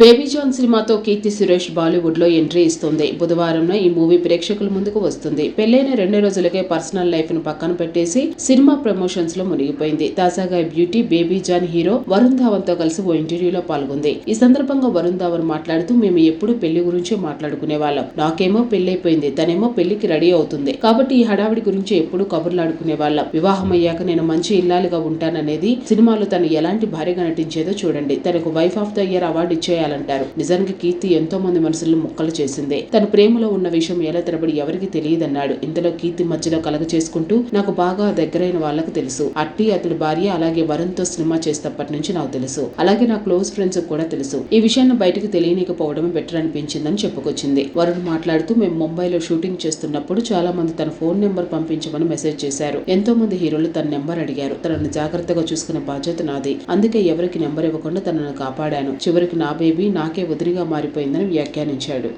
Baby John సినిమాతో కీర్తి సురేష్ బాలీవుడ్లో entry ఇస్తుంది. బుధవారం ఈ మూవీ ప్రేక్షకుల ముందుకు వస్తుంది. పెళ్ళైన రెండు రోజులకే పర్సనల్ లైఫ్ను పక్కన పెట్టేసి సినిమా ప్రమోషన్స్లో మునిగిపోయింది. తాజాగా beauty baby John hero Varun ధావన్తో కలిసి ఓ ఇంటర్వ్యూలో పాల్గొంది. ఈ సందర్భంగా వరుణ్ ధావన్ మాట్లాడుతూ మేము ఎప్పుడు పెళ్ళి గురించి మాట్లాడుకునే వాళ్ళం నాకేమో పెళ్ళైపోయింది తనేమో పెళ్ళికి రెడీ అవుతుంది. కాబట్టి ఈ హడావిడి గురించి ఎప్పుడు కబుర్లాడుకునే వాళ్ళం వివాహం అయ్యాక నేను మంచి ఇల్లాలుగా ఉంటాననేది సినిమాలో తను ఎలాంటి భార్యగా నటించేదో చూడండి. తనకు wife of the year award చేయాలంటారు. నిజానికి కీర్తి ఎంతో మంది మనసులను ముక్కలు చేసింది. తన ప్రేమలో ఉన్న విషయం ఎలా తరబడి ఎవరికి తెలియదన్నాడు. ఇంతలో కీర్తి మధ్యలో కలగ చేసుకుంటూ నాకు బాగా దగ్గరైన వాళ్ళకు తెలుసు. అట్టి అతడి భార్య అలాగే వరుణ్తో సినిమా చేసేటప్పటి నుంచి నాకు తెలుసు. అలాగే నా క్లోజ్ ఫ్రెండ్స్ కూడా తెలుసు. ఈ విషయాన్ని బయటకు తెలియనికపోవడమే బెటర్ అనిపించిందని చెప్పుకొచ్చింది. వరుణ్ మాట్లాడుతూ మేము ముంబైలో షూటింగ్ చేస్తున్నప్పుడు చాలా మంది తన ఫోన్ నెంబర్ పంపించమని మెసేజ్ చేశారు. ఎంతో మంది హీరోలు తన నెంబర్ అడిగారు. తనను జాగ్రత్తగా చూసుకునే బాధ్యత నాది. అందుకే ఎవరికి నెంబర్ ఇవ్వకుండా తనను కాపాడాను. చివరికి నా బేబీ నాకే వదిలిగా మారిపోయిందని వ్యాఖ్యానించాడు.